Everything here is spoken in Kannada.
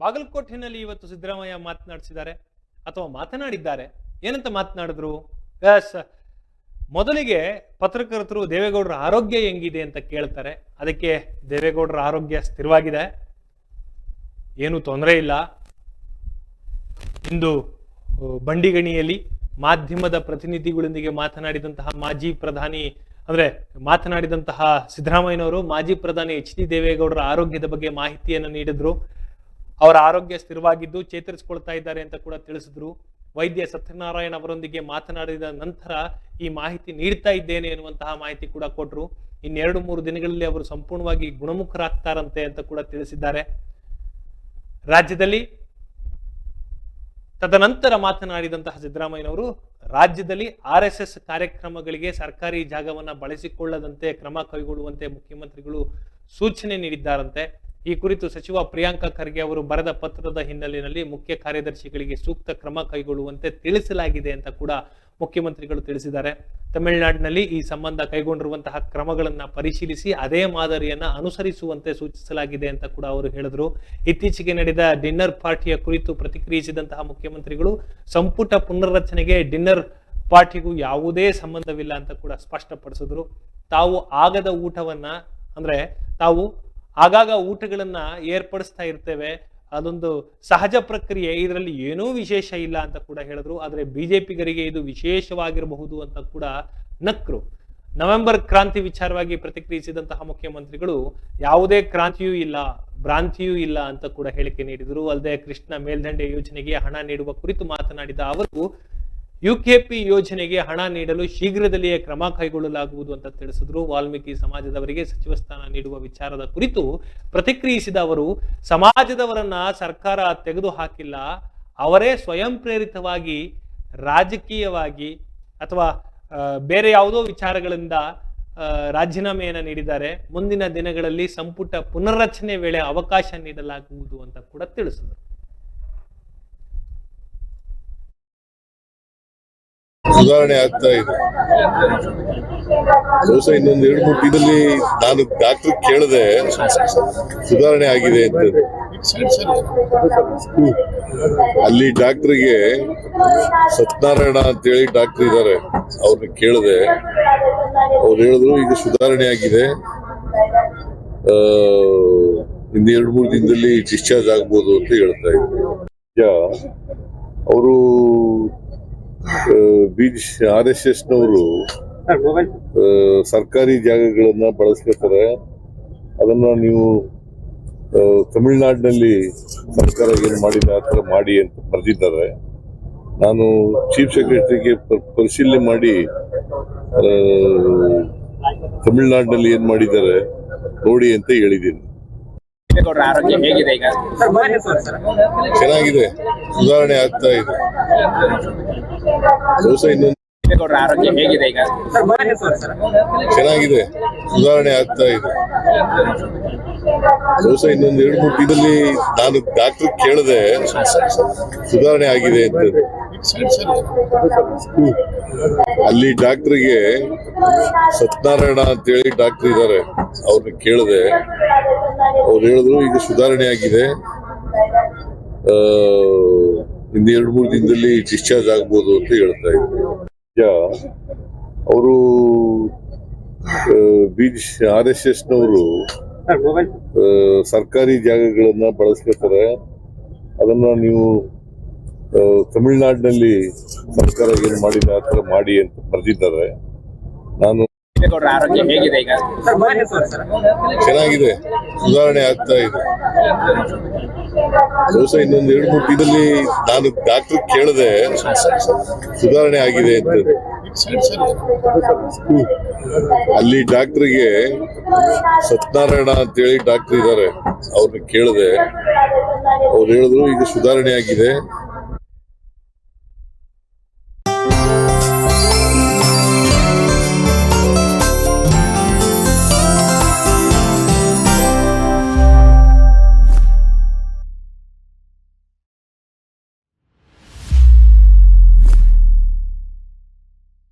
ಬಾಗಲಕೋಟೆನಲ್ಲಿ ಇವತ್ತು ಸಿದ್ದರಾಮಯ್ಯ ಮಾತನಾಡಿಸಿದ್ದಾರೆ ಅಥವಾ ಮಾತನಾಡಿದ್ದಾರೆ. ಏನಂತ ಮಾತನಾಡಿದ್ರು? ಎಸ್ ಮೊದಲಿಗೆ ಪತ್ರಕರ್ತರು ದೇವೇಗೌಡರ ಆರೋಗ್ಯ ಹೆಂಗಿದೆ ಅಂತ ಕೇಳ್ತಾರೆ. ಅದಕ್ಕೆ ದೇವೇಗೌಡರ ಆರೋಗ್ಯ ಸ್ಥಿರವಾಗಿದೆ. ಏನು ತೊಂದರೆ ಇಲ್ಲ. ಇಂದು ಬಂಡಿಗಣಿಯಲ್ಲಿ ಮಾಧ್ಯಮದ ಪ್ರತಿನಿಧಿಗಳೊಂದಿಗೆ ಮಾತನಾಡಿದಂತಹ ಮಾಜಿ ಪ್ರಧಾನಿ, ಅಂದ್ರೆ ಮಾತನಾಡಿದಂತಹ ಸಿದ್ದರಾಮಯ್ಯನವರು ಮಾಜಿ ಪ್ರಧಾನಿ ಎಚ್ ಡಿ ದೇವೇಗೌಡರ ಆರೋಗ್ಯದ ಬಗ್ಗೆ ಮಾಹಿತಿಯನ್ನು ನೀಡಿದ್ರು. ಅವರ ಆರೋಗ್ಯ ಸ್ಥಿರವಾಗಿದ್ದು ಚೇತರಿಸಿಕೊಳ್ತಾ ಇದ್ದಾರೆ ಅಂತ ಕೂಡ ತಿಳಿಸಿದ್ರು. ವೈದ್ಯ ಸತ್ಯನಾರಾಯಣ ಅವರೊಂದಿಗೆ ಮಾತನಾಡಿದ ನಂತರ ಈ ಮಾಹಿತಿ ನೀಡ್ತಾ ಇದ್ದೇನೆ ಎನ್ನುವಂತಹ ಮಾಹಿತಿ ಕೂಡ ಕೊಟ್ಟರು ಇನ್ನೆರಡು ಮೂರು ದಿನಗಳಲ್ಲಿ ಅವರು ಸಂಪೂರ್ಣವಾಗಿ ಗುಣಮುಖರಾಗ್ತಾರಂತೆ ಅಂತ ಕೂಡ ತಿಳಿಸಿದ್ದಾರೆ. ರಾಜ್ಯದಲ್ಲಿ ತದನಂತರ ಮಾತನಾಡಿದಂತಹ ಸಿದ್ದರಾಮಯ್ಯನವರು, ರಾಜ್ಯದಲ್ಲಿ ಆರ್ ಎಸ್ ಎಸ್ ಕಾರ್ಯಕ್ರಮಗಳಿಗೆ ಸರ್ಕಾರಿ ಜಾಗವನ್ನ ಬಳಸಿಕೊಳ್ಳದಂತೆ ಕ್ರಮ ಕೈಗೊಳ್ಳುವಂತೆ ಮುಖ್ಯಮಂತ್ರಿಗಳು ಸೂಚನೆ ನೀಡಿದ್ದಾರಂತೆ. ಈ ಕುರಿತು ಸಚಿವ ಪ್ರಿಯಾಂಕ ಖರ್ಗೆ ಅವರು ಬರೆದ ಪತ್ರದ ಹಿನ್ನೆಲೆಯಲ್ಲಿ ಮುಖ್ಯ ಕಾರ್ಯದರ್ಶಿಗಳಿಗೆ ಸೂಕ್ತ ಕ್ರಮ ಕೈಗೊಳ್ಳುವಂತೆ ತಿಳಿಸಲಾಗಿದೆ ಅಂತ ಕೂಡ ಮುಖ್ಯಮಂತ್ರಿಗಳು ತಿಳಿಸಿದ್ದಾರೆ. ತಮಿಳುನಾಡಿನಲ್ಲಿ ಈ ಸಂಬಂಧ ಕೈಗೊಂಡಿರುವಂತಹ ಕ್ರಮಗಳನ್ನು ಪರಿಶೀಲಿಸಿ ಅದೇ ಮಾದರಿಯನ್ನು ಅನುಸರಿಸುವಂತೆ ಸೂಚಿಸಲಾಗಿದೆ ಅಂತ ಕೂಡ ಅವರು ಹೇಳಿದರು. ಇತ್ತೀಚೆಗೆ ನಡೆದ ಡಿನ್ನರ್ ಪಾರ್ಟಿಯ ಕುರಿತು ಪ್ರತಿಕ್ರಿಯಿಸಿದಂತಹ ಮುಖ್ಯಮಂತ್ರಿಗಳು, ಸಂಪುಟ ಪುನರ್ರಚನೆಗೆ ಡಿನ್ನರ್ ಪಾರ್ಟಿಗೂ ಯಾವುದೇ ಸಂಬಂಧವಿಲ್ಲ ಅಂತ ಕೂಡ ಸ್ಪಷ್ಟಪಡಿಸಿದ್ರು. ತಾವು ಆಗದ ಊಟವನ್ನ ಅಂದ್ರೆ ತಾವು ಆಗಾಗ ಊಟಗಳನ್ನ ಏರ್ಪಡಿಸ್ತಾ ಇರ್ತೇವೆ. ಅದೊಂದು ಸಹಜ ಪ್ರಕ್ರಿಯೆ. ಇದರಲ್ಲಿ ಏನೂ ವಿಶೇಷ ಇಲ್ಲ ಅಂತ ಕೂಡ ಹೇಳಿದ್ರು. ಆದರೆ ಬಿಜೆಪಿಗರಿಗೆ ಇದು ವಿಶೇಷವಾಗಿರಬಹುದು ಅಂತ ಕೂಡ ನಕ್ರು. ನವೆಂಬರ್ ಕ್ರಾಂತಿ ವಿಚಾರವಾಗಿ ಪ್ರತಿಕ್ರಿಯಿಸಿದಂತಹ ಮುಖ್ಯಮಂತ್ರಿಗಳು, ಯಾವುದೇ ಕ್ರಾಂತಿಯೂ ಇಲ್ಲ, ಭ್ರಾಂತಿಯೂ ಇಲ್ಲ ಅಂತ ಕೂಡ ಹೇಳಿಕೆ ನೀಡಿದರು. ಅಲ್ಲದೆ ಕೃಷ್ಣ ಮೇಲ್ದಂಡೆ ಯೋಜನೆಗೆ ಹಣ ನೀಡುವ ಕುರಿತು ಮಾತನಾಡಿದ ಅವರು ಯುಕೆಪಿ ಯೋಜನೆಗೆ ಹಣ ನೀಡಲು ಶೀಘ್ರದಲ್ಲಿಯೇ ಕ್ರಮ ಕೈಗೊಳ್ಳಲಾಗುವುದು ಅಂತ ತಿಳಿಸಿದ್ರು. ವಾಲ್ಮೀಕಿ ಸಮಾಜದವರಿಗೆ ಸಚಿವ ಸ್ಥಾನ ನೀಡುವ ವಿಚಾರದ ಕುರಿತು ಪ್ರತಿಕ್ರಿಯಿಸಿದ ಅವರು, ಸಮಾಜದವರನ್ನ ಸರ್ಕಾರ ತೆಗೆದು ಹಾಕಿಲ್ಲ ಅವರೇ ಸ್ವಯಂ ಪ್ರೇರಿತವಾಗಿ, ರಾಜಕೀಯವಾಗಿ ಅಥವಾ ಬೇರೆ ಯಾವುದೋ ವಿಚಾರಗಳಿಂದ ರಾಜೀನಾಮೆಯನ್ನು ನೀಡಿದ್ದಾರೆ. ಮುಂದಿನ ದಿನಗಳಲ್ಲಿ ಸಂಪುಟ ಪುನರ್ರಚನೆ ವೇಳೆ ಅವಕಾಶ ನೀಡಲಾಗುವುದು ಅಂತ ಕೂಡ ತಿಳಿಸಿದರು. ಸುಧಾರಣೆ ಆಗ್ತಾ ಇದೆ. ಬಹುಶಃ ಇನ್ನೊಂದು ಎರಡು ಮೂರು ದಿನದಲ್ಲಿ ನಾನು ಡಾಕ್ಟರ್ ಕೇಳಿದೆ ಸುಧಾರಣೆ ಆಗಿದೆ ಅಂತ. ಅಲ್ಲಿ ಡಾಕ್ಟರ್ಗೆ ಸತ್ಯನಾರಾಯಣ ಅಂತೇಳಿ ಡಾಕ್ಟರ್ ಇದ್ದಾರೆ. ಅವ್ರನ್ನ ಕೇಳಿದೆ ಅವ್ರು ಹೇಳಿದ್ರು ಈಗ ಸುಧಾರಣೆ ಆಗಿದೆ. ಇನ್ನು ಎರಡು ಮೂರು ದಿನದಲ್ಲಿ ಡಿಸ್ಚಾರ್ಜ್ ಆಗ್ಬೋದು ಅಂತ ಹೇಳ್ತಾ ಇದ್ರು. ಅವರು ಬಿಜ್ ಆರ್ ಎಸ್ ಎಸ್ ನವರು ಸರ್ಕಾರಿ ಜಾಗಗಳನ್ನ ಬಳಸ್ಕೊತಾರೆ. ಅದನ್ನ ನೀವು ತಮಿಳ್ನಾಡಿನಲ್ಲಿ ಸರ್ಕಾರ ಏನ್ ಮಾಡಿದ ಆ ಥರ ಮಾಡಿ ಅಂತ ಬರೆದಿದ್ದಾರೆ. ನಾನು ಚೀಫ್ ಸೆಕ್ರೆಟರಿಗೆ ಪರಿಶೀಲನೆ ಮಾಡಿ ತಮಿಳ್ನಾಡಿನಲ್ಲಿ ಏನ್ ಮಾಡಿದ್ದಾರೆ ನೋಡಿ ಅಂತ ಹೇಳಿದ್ದೀನಿ. ದೇವೇಗೌಡರ ಆರೋಗ್ಯ ಹೇಗಿದೆ ಈಗ? ಚೆನ್ನಾಗಿದೆ. ಸುಧಾರಣೆ ಆಗ್ತಾ ಇದೆ. ದೇವೇಗೌಡರ ಆರೋಗ್ಯ ಹೇಗಿದೆ ಈಗ? ಚೆನ್ನಾಗಿದೆ. ಸುಧಾರಣೆ ಆಗ್ತಾ ಇದೆ. ಬಹುಶಃ ಇನ್ನೊಂದು ಎರಡು ಮೂರು ದಿನದಲ್ಲಿ ನಾನು ಡಾಕ್ಟರ್ ಕೇಳಿದೆ ಸುಧಾರಣೆ ಆಗಿದೆ ಅಂತ. ಅಲ್ಲಿ ಡಾಕ್ಟರ್ಗೆ ಸತ್ಯನಾರಾಯಣ ಅಂತೇಳಿ ಡಾಕ್ಟರ್ ಇದ್ದಾರೆ ಅವ್ರನ್ನ ಕೇಳಿದೆ. ಅವ್ರು ಹೇಳಿದ್ರು ಈಗ ಸುಧಾರಣೆ ಆಗಿದೆ ಇನ್ನು ಎರಡು ಮೂರು ದಿನದಲ್ಲಿ ಡಿಸ್ಚಾರ್ಜ್ ಆಗ್ಬೋದು ಅಂತ ಹೇಳ್ತಾ ಇದ್ರು. ಅವರು ಬಿ ಆರ್ ಎಸ್ ಎಸ್ ನವರು ಸರ್ಕಾರಿ ಜಾಗಗಳನ್ನ ಬಳಸ್ಕೊತಾರೆ. ಅದನ್ನ ನೀವು ತಮಿಳ್ನಾಡಿನಲ್ಲಿ ಸರ್ಕಾರ ಏನ್ ಮಾಡಿದೆ ಆ ಥರ ಮಾಡಿ ಅಂತ ಬರೆದಿದ್ದಾರೆ. ನಾನು ಆರೋಗ್ಯ ಹೇಗಿದೆ ಈಗ? ಚೆನ್ನಾಗಿದೆ. ಸುಧಾರಣೆ ಆಗ್ತಾ ಇದೆ. ಬಹುಶಃ ಇನ್ನೊಂದು ಎರಡು ಮೂರು ದಿನದಲ್ಲಿ ನಾನು ಡಾಕ್ಟರ್ ಕೇಳಿದೆ ಸುಧಾರಣೆ ಆಗಿದೆ ಅಂತ. ಅಲ್ಲಿ ಡಾಕ್ಟ್ರಿಗೆ ಸತ್ಯನಾರಾಯಣ ಅಂತೇಳಿ ಡಾಕ್ಟರ್ ಇದ್ದಾರೆ ಅವ್ರನ್ನ ಕೇಳಿದೆ. ಅವ್ರು ಹೇಳಿದ್ರು ಈಗ ಸುಧಾರಣೆ ಆಗಿದೆ.